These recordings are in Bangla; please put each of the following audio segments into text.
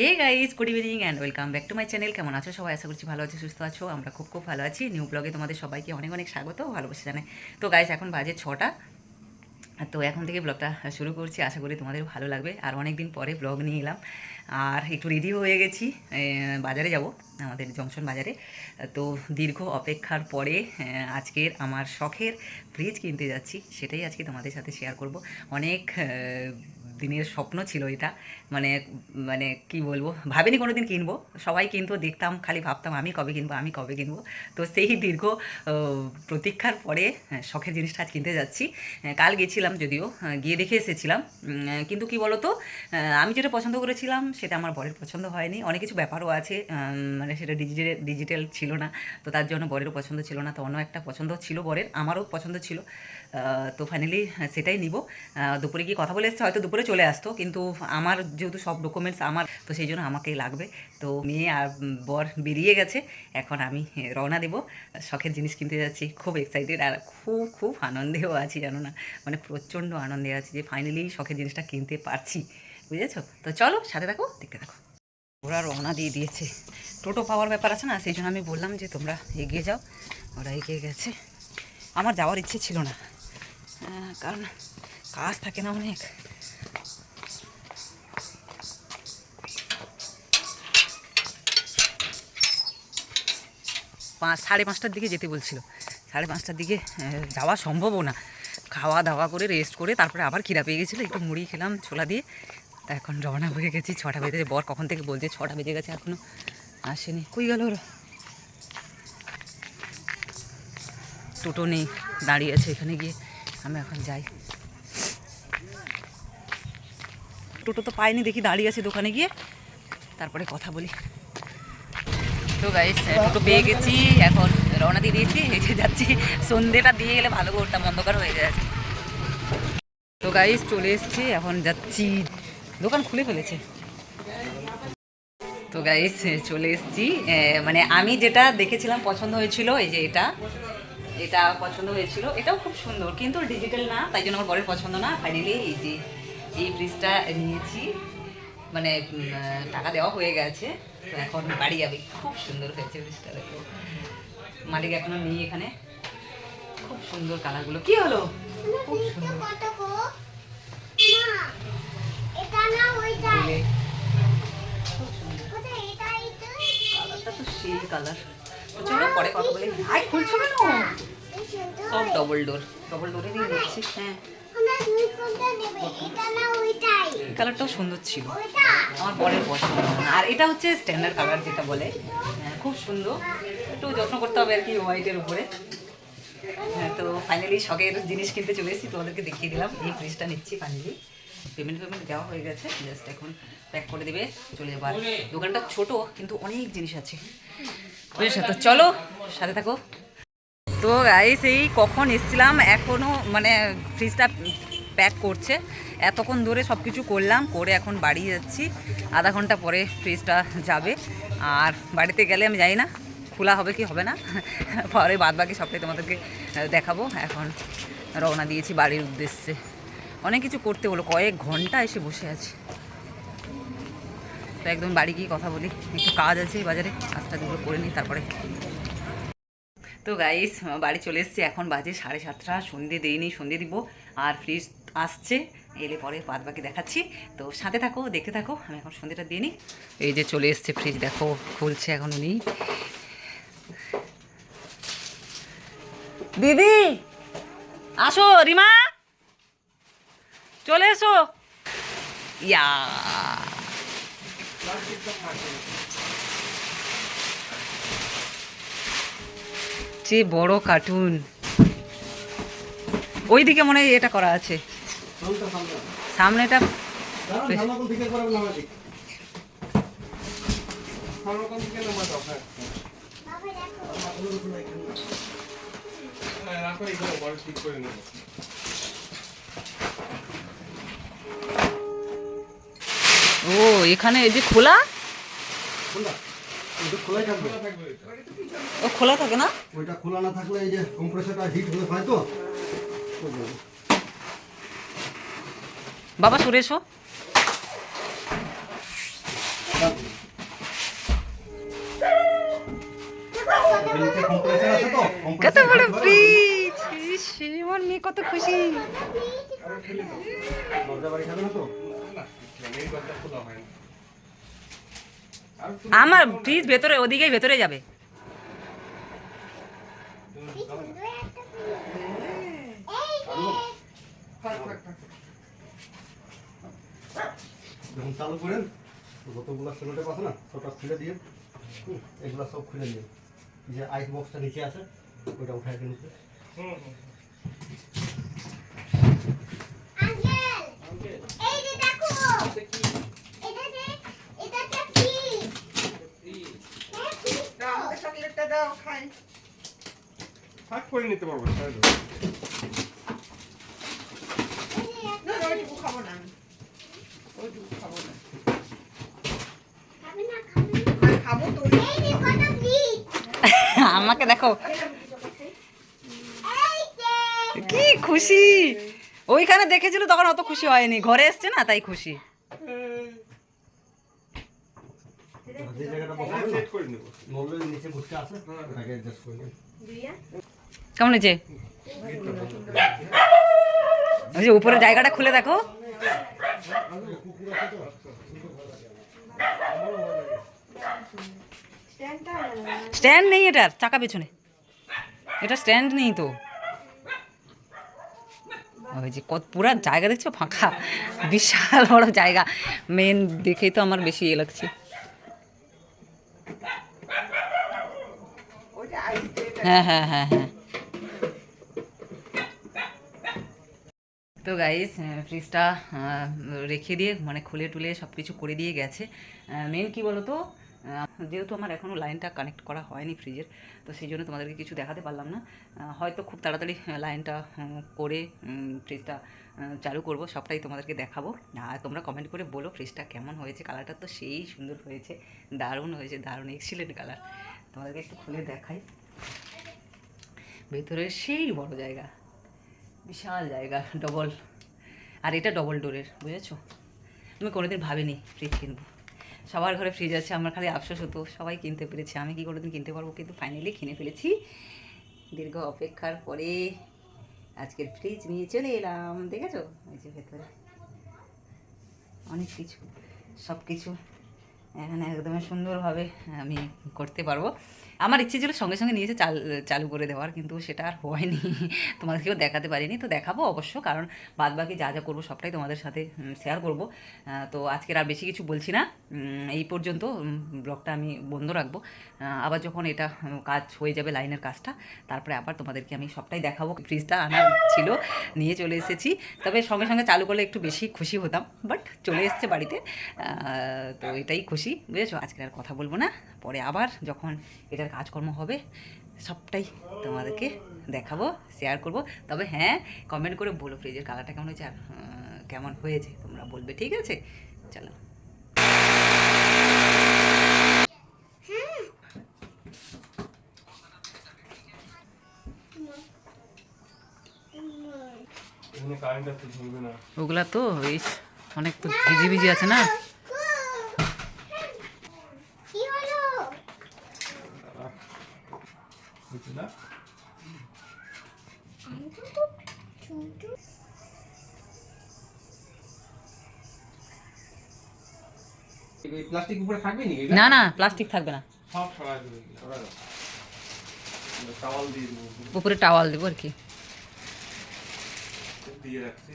Hey guys good evening and welcome back to my channel কেমন আছো সবাই? আশা করছি ভালো আছো, সুস্থ আছো। আমরা খুব খুব ভালো আছি। নিউ ব্লগে তোমাদের সবাইকে অনেক অনেক স্বাগত ভালোবাসা জানাই। তো গাইজ এখন বাজে ছটা। তো এখন থেকে ব্লগটা শুরু করছি। আশা করি তোমাদের ভালো লাগবে। আর অনেক দিন পরে ব্লগ নিয়ে এলাম। আর একটু রেডি হয়ে গেছি। বাজারে যাব, আমাদের জংশন বাজারে। তো দীর্ঘ অপেক্ষার পরে আজকের আমার শখের ফ্রিজ কিনতে যাচ্ছি। সেটাই আজকে তোমাদের সাথে শেয়ার করব। অনেক দিনের স্বপ্ন ছিল এটা। মানে মানে কি বলব? ভাবিনি কোনো দিন কিনবো। সবাই কিন্তু দেখতাম খালি ভাবতাম আমি কবে কিনবো আমি কবে কিনবো? তো সেই দীর্ঘ প্রতীক্ষার পরে হ্যাঁ, শখের জিনিসটা আজ কিনতে যাচ্ছি। হ্যাঁ, কাল গেছিলাম যদিও হ্যাঁ, গিয়ে দেখে এসেছিলাম। কিন্তু কি বলতো আমি যেটা পছন্দ করেছিলাম সেটা আমার বরের পছন্দ হয়নি। অনেক কিছু ব্যাপারও আছে মানে সেটা ডিজিটাল ডিজিটাল ছিল না তো তার জন্য বরেরও পছন্দ ছিল না তো অন্য একটা পছন্দ ছিল বরের আমারও পছন্দ ছিল। তো ফাইনালি সেটাই নিব। দুপুরে গিয়ে কথা বলে এসছে হয়তো দুপুরে চলে আসতো, কিন্তু আমার যেহেতু সব ডকুমেন্টস আমার, তো সেই জন্য আমাকেই লাগবে। তো মেয়ে আর বর বেরিয়ে গেছে, এখন আমি রওনা দেবো। শখের জিনিস কিনতে যাচ্ছি, খুব এক্সাইটেড আর খুব খুব আনন্দেও আছি, জানো না? মানে প্রচণ্ড আনন্দে আছি যে ফাইনালি শখের জিনিসটা কিনতে পারছি, বুঝেছ? তো চলো, সাথে থাকো, দেখতে থাকো। ওরা রওনা দিয়ে দিয়েছে। টোটো পাওয়ার ব্যাপার আছে না, সেই জন্য আমি বললাম যে তোমরা এগিয়ে যাও। ওরা এগিয়ে গেছে। আমার যাওয়ার ইচ্ছে ছিল না। কারণ কাজ থাকে না অনেক। পাঁচ, সাড়ে পাঁচটার দিকে যেতে বলছিল। সাড়ে পাঁচটার দিকে যাওয়া সম্ভবও না। খাওয়া দাওয়া করে রেস্ট করে, তারপরে আবার খিদা পেয়ে গেছিল, একটু মুড়ি খেলাম, ছোলা দিয়ে। তা এখন রওনা হয়ে গেছি, ছটা বেজে, বর কখন থেকে বলছে ছটা বেজে গেছে এখনও আসেনি। কই গেল ওরা? টোটো নেই, দাঁড়িয়ে আছে এখানে গিয়ে, আমি এখন যাই। টোটো তো পাইনি, দেখি দাঁড়িয়ে আছে দোকানে গিয়ে। তারপরে কথা বলি। তো গাইস টোটো পেয়ে গেছি, এখন রওনা দিয়ে দিয়েছি, হেঁটে যাচ্ছি। সন্ধেটা দিয়ে গেলে ভালো করতাম অন্ধকার হয়ে যাচ্ছে তো গাইস চলে এসেছি, এখন যাচ্ছি। দোকান খুলে ফেলেছে। তো গাইস চলে এসেছি। মানে আমি যেটা দেখেছিলাম পছন্দ হয়েছিল, এই যে এটা। এটা পছন্দ হয়েছিল। এটাও খুব সুন্দর, কিন্তু ডিজিটাল না, তাই জন্য আমার বরের পছন্দ না। ফাইনালি এই যে এই ফ্রিজটা নিয়েছি। মানে টাকা দেওয়া হয়ে গেছে। তো এখন বাড়ি যাবে। খুব সুন্দর হয়েছে ফ্রিজটা দেখো। মালিক এখনও নেই এখানে। খুব সুন্দর কালারগুলো কি হলো? খুব সুন্দর। তো সেই কালার তো চলো পরে কথা বলে। খুলছো কেন? সব ডবল ডোর ডবল ডোরেরই নিচ্ছি হ্যাঁ। কালারটাও সুন্দর ছিল। আমার বরের পছন্দ। আর এটা হচ্ছে স্ট্যান্ডার্ড কালার যেটা বলে। হ্যাঁ, খুব সুন্দর। একটু যত্ন করতে হবে আর কি হোয়াইটের উপরে। হ্যাঁ তো ফাইনালি শখের জিনিস কিনতে চলে এসেছি তোমাদেরকে দেখিয়ে দিলাম। এই ফ্রিজটা নিচ্ছি ফাইনালি পেমেন্ট পেমেন্ট দেওয়া হয়ে গেছে। জাস্ট এখন প্যাক করে দেবে চলে যাবার দোকানটা ছোট কিন্তু অনেক জিনিস আছে। বুঝেছ তো চলো সাথে থাকো। তো গাইস এই কখন এসছিলাম? এখনও মানে ফ্রিজটা প্যাক করছে। এতক্ষণ ধরে সব কিছু করলাম, করে এখন বাড়ি যাচ্ছি। আধা ঘণ্টা পরে ফ্রিজটা যাবে। আর বাড়িতে গেলে আমি জানি না, খোলা হবে কি হবে না। পরে বাদ বাকি সবটাই তোমাদেরকে দেখাবো। এখন রওনা দিয়েছি বাড়ির উদ্দেশ্যে। অনেক কিছু করতে হলো, কয়েক ঘণ্টা এসে বসে আছি। তো একদম বাড়ি গিয়ে কথা বলি, একটু কাজ আছে বাজারে, কাজটা দুটো করে নিই, তারপরে। তো গাইস বাড়ি চলে এসেছি, এখন বাজে সাড়ে সাতটা, সন্ধে দিইনি সন্ধে দিব। আর ফ্রিজ আসছে। এলে পরে বাদ বাকি দেখাচ্ছি। তো সাথে থাকো দেখতে থাকো। আমি এখন সন্ধেটা দিয়ে নিই। এই যে চলে এসছে ফ্রিজ দেখো খুলছে এখন উনি। দিদি আসো রিমা। চলে এসো। ইয়া। যে বড় কার্টুন ওইদিকে মনে হয় এটা করা আছে। সামনেটা বাবা দেখো। ও এখানে এই যে খোলা? খোলাই থাকবে। ও খোলা থাকে না? ওইটা খোলা না থাকলে এই যে কম্প্রেসারটা হিট হয়ে হয় তো? বাবা, সরে এসো। কত বড় করে আমার মেয়ে কত খুশি? আমার ফ্রিজ ভেতরে, ওদিকেই ভেতরে যাবে। এই যখন চালু করেন যতগুলো সেলোটেপ আছে না সবটা খুলে দিয়ে এগুলো সব খুলে দিয়ে যে আইস বক্সটা নিচে আছে ওইটা উঠাই দিন যে দেখো এটা যে এটা একটা ফ্রিজ হ্যাঁ ফ্রিজ তো। আমাকে চকলেটটা দাও খাই ভাগ করে নিতে পারব তাই তো? এই যে একটা- না না ওইটুকু খাব না আমি ওইটুকু খাব না খাবে না খাবে না না, খাব তো ওই- এই যে কত ফ্রিজ আমাকে দেখো। কি খুশি। ওইখানে দেখেছিল, তখন অত খুশি হয়নি। ঘরে এসছে না, তাই খুশি। আছে কেমন হয়েছে? উপরে জায়গাটা খুলে দেখো। স্ট্যান্ড নেই এটার চাকা পেছনে। এটা স্ট্যান্ড নেই তো। ওই যে কত পুরা জায়গা দেখছ ফাঁকা। বিশাল বড় জায়গা। মেন দেখেই তো আমার বেশি ইয়ে লাগছে। হ্যাঁ হ্যাঁ হ্যাঁ হ্যাঁ। তো গাইস ফ্রিজটা রেখে দিয়ে মানে খুলে টুলে সব কিছু করে দিয়ে গেছে। মেন কি বলো তো আহ, যেহেতু আমার এখনও লাইনটা কানেক্ট করা হয়নি ফ্রিজের তো সেই জন্য তোমাদেরকে কিছু দেখাতে পারলাম না। হয়তো খুব তাড়াতাড়ি লাইনটা করে ফ্রিজটা চালু করব, সবটাই তোমাদেরকে দেখাবো। আর তোমরা কমেন্ট করে বলো ফ্রিজটা কেমন হয়েছে কালারটা তো সেই সুন্দর হয়েছে, দারুণ হয়েছে, দারুণ এক্সিলেন্ট কালার তোমাদেরকে একটু খুলে দেখাই। ভেতরে সেই বড় জায়গা, বিশাল জায়গা ডবল আর এটা ডবল ডোরের বুঝেছ? আমি কোনোদিন ভাবিনি ফ্রিজ কিনবো। সবার ঘরে ফ্রিজ আছে, আমার খালি আফসোস হতো, সবাই কিনতে পেরেছে। আমি কি কোনোদিন কিনতে পারব? কিন্তু ফাইনালি কিনে ফেলেছি। দীর্ঘ অপেক্ষার পরে আজকের ফ্রিজ নিয়ে চলে এলাম, দেখেছ? ওই যে ভেতরে। অনেক কিছু সব কিছু এখানে একদমই সুন্দরভাবে আমি করতে পারব। আমার ইচ্ছে ছিল সঙ্গে সঙ্গে নিয়ে এসে চাল, চালু করে দেওয়ার, কিন্তু সেটা আর হয়নি। তোমাদেরকেও দেখাতে পারিনি, তো দেখাবো অবশ্য, কারণ বাদ বাকি যা যা করব সবটাই তোমাদের সাথে শেয়ার করব। তো আজকের আর বেশি কিছু বলছি না। এই পর্যন্ত ব্লগটা আমি বন্ধ রাখব। আবার যখন এটা কাজ হয়ে যাবে লাইনের কাজটা, তারপরে আবার তোমাদেরকে আমি সবটাই দেখাবো। ফ্রিজটা আনার ছিল, নিয়ে চলে এসেছি। তবে সঙ্গে সঙ্গে চালু করলে একটু বেশি খুশি হতাম বাট চলে এসছে বাড়িতে। তো এটাই খুশি, বুঝেছ? আজকে আর কথা বলব না। পরে আবার যখন এটার কাজকর্ম হবে সবটাই তোমাদেরকে দেখাবো শেয়ার করব। তবে হ্যাঁ কমেন্ট করে বলো ফ্রিজের কালারটা কেমন হয়েছে আর কেমন হয়েছে তোমরা বলবে ঠিক আছে? চলো। ওগুলা তো এই অনেক তো ভিজি ভিজি আছে না কি হলো বুঝছি না প্লাস্টিক উপরে থাকবে নি না না প্লাস্টিক থাকবে না। সব সরাই দেবে। টাওয়াল দিয়ে দেবো। উপরে টাওয়াল দেবো আর কি। দিয়ে রাখছি।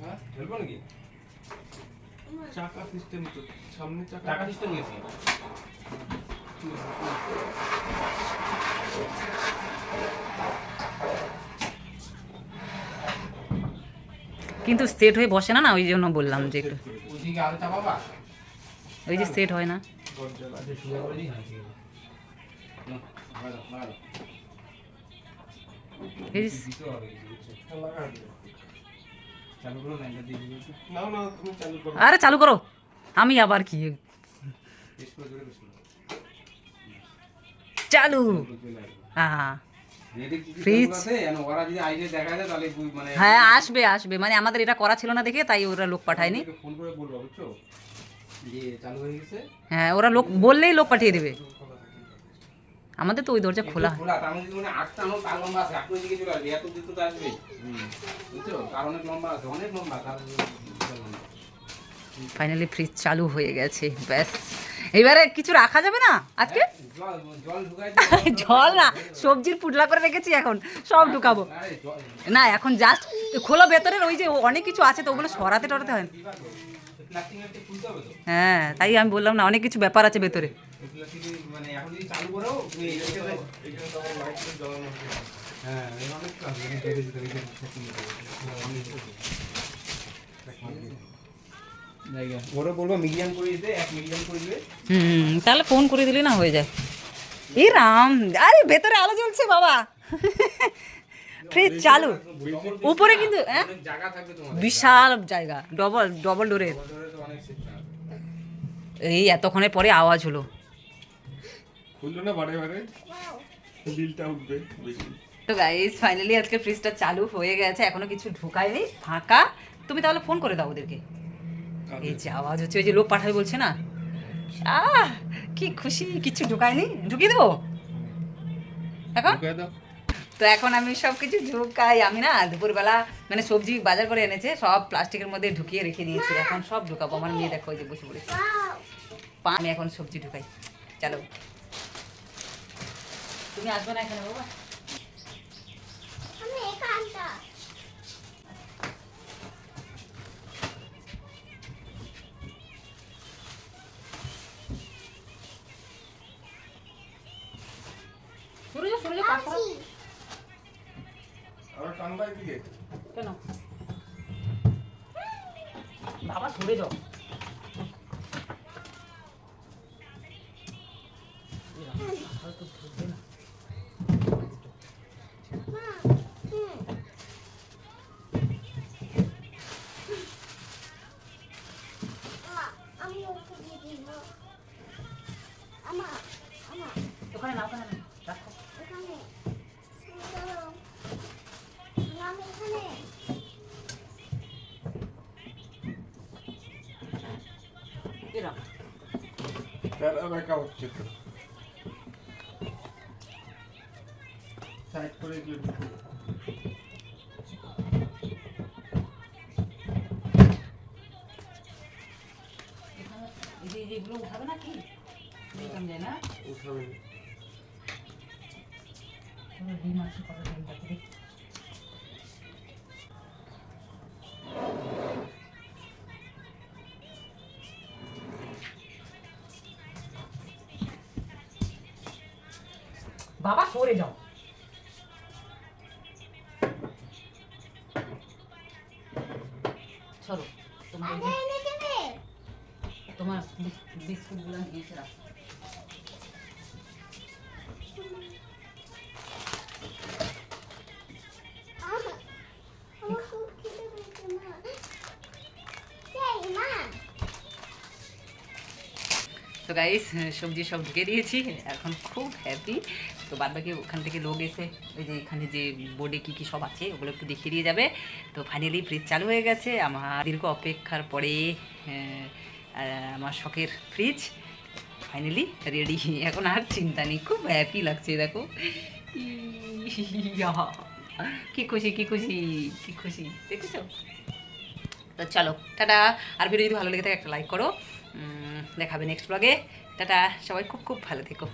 হ্যাঁ ঢেলবো নাকি? চাকা সিস্টেম তো সামনে চাকা সিস্টেম গেছে কিন্তু সেট হয়ে বসে না না ওই জন্য বললাম যে একটু। ওই যে সেট হয় না। আরে চালু করো। আমি আবার কি? তাহলে বুঝ- মানে হ্যাঁ আসবে আসবে। মানে আমাদের এটা করা ছিল না দেখে তাই ওরা লোক পাঠায়নি। চালু হ্যাঁ ওরা লোক বললেই লোক পাঠিয়ে দেবে। আমাদের তো ওই দরজা খোলা। মধ্যে মানে চলে ফাইনালি ফ্রিজ চালু হয়ে গেছে ব্যাস। এবারে কিছু রাখা যাবে না আজকে? জল জল না সবজির পুটলা করে রেখেছি এখন সব ঢুকাবো। না এখন জাস্ট খোলো ভেতরের ওই যে অনেক কিছু আছে তো ওগুলো সরাতে টরাতে হয় হ্যাঁ তাই আমি বললাম না অনেক কিছু ব্যাপার আছে ভেতরে। মানে হ্যাঁ এই অনেক কাজ এখানে দেখে দিতে দেখে জায়গা ওরা বলব মিডিয়াম করে দিতে এক মিডিয়াম করে দিবে হুম তাহলে ফোন করে দিলে না হয়ে যায়। এই রাম আরে ভেতরে আলো জ্বলছে বাবা। ফ্রিজ চালু। উপরে কিন্তু হ্যাঁ? অনেক জায়গা থাকবে তোমার বিশাল জায়গা ডবল ডবল ডোরের ভেতরে তো অনেক সিস্টেম এই এতক্ষণের পরে আওয়াজ হলো। খুললো না বারে বারে? বিলটা উঠবে তো গাইস ফাইনালি আজকে ফ্রিজটা চালু হয়ে গেছে এখনও কিছু ঢোকায়নি ফাঁকা। তুমি তাহলে ফোন করে দাও ওদেরকে। এই যে আওয়াজ হচ্ছে ওই যে লোক পাঠাবে বলছে না? আহ কি খুশি কিছু ঢুকায়নি? ঢুকিয়ে দেবো? এখন? তো এখন আমি সব কিছু ঢুকাই। আমি না দুপুরবেলা মানে সবজি বাজার করে এনেছে সব প্লাস্টিকের মধ্যে ঢুকিয়ে রেখে দিয়েছি। এখন সব ঢুকাবো। আমার মেয়ে দেখো ওই যে বসে পড়েছে। পা আমি এখন সবজি ঢুকাই। চলো। তুমি আসবে না এখানে বাবা? সরে যাও সরে যাও পাশ করো। আসি আবার টানবাই দিকে। কেন? বাবা সরে যাও। মা হুম মা আমি ওকে দিয়ে দিব। আমা আমা। ওখানে না ওখানে না রাখা হচ্ছে তো। সাইড করে এগুলো ঢুকে এখানে এই যে যেগুলো উঠাবে না কি নিতাম যায় না। উঠাবে। ডিম আছে কত ডিম থাকে সরে যাও। চলো তোমার এই আগে যে- তোমার বিস্কুটগুলো দিয়েছে রাখো আহ, আমার খুব খিদে পেয়েছে মা। সেই মা। তো গাইস সবজি সব ঢুকে দিয়েছি এখন খুব হ্যাপি তো বাদ বাকি ওখান থেকে লোক এসে, ওই যে এখানে যে বোর্ডে কী কী সব আছে, ওগুলো একটু দেখিয়ে দিয়ে যাবে। তো ফাইনালি ফ্রিজ চালু হয়ে গেছে। আমার দীর্ঘ অপেক্ষার পরে আমার শখের ফ্রিজ ফাইনালি রেডি এখন আর চিন্তা নেই, খুব হ্যাপি লাগছে, দেখো। কি খুশি কি খুশি কি খুশি, দেখেছ? তো চলো, টাটা। আর ভিডিও যদি ভালো লেগে থাকে, একটা লাইক করো। দেখাবে নেক্সট ব্লগে টাটা, সবাই খুব খুব ভালো থেকো।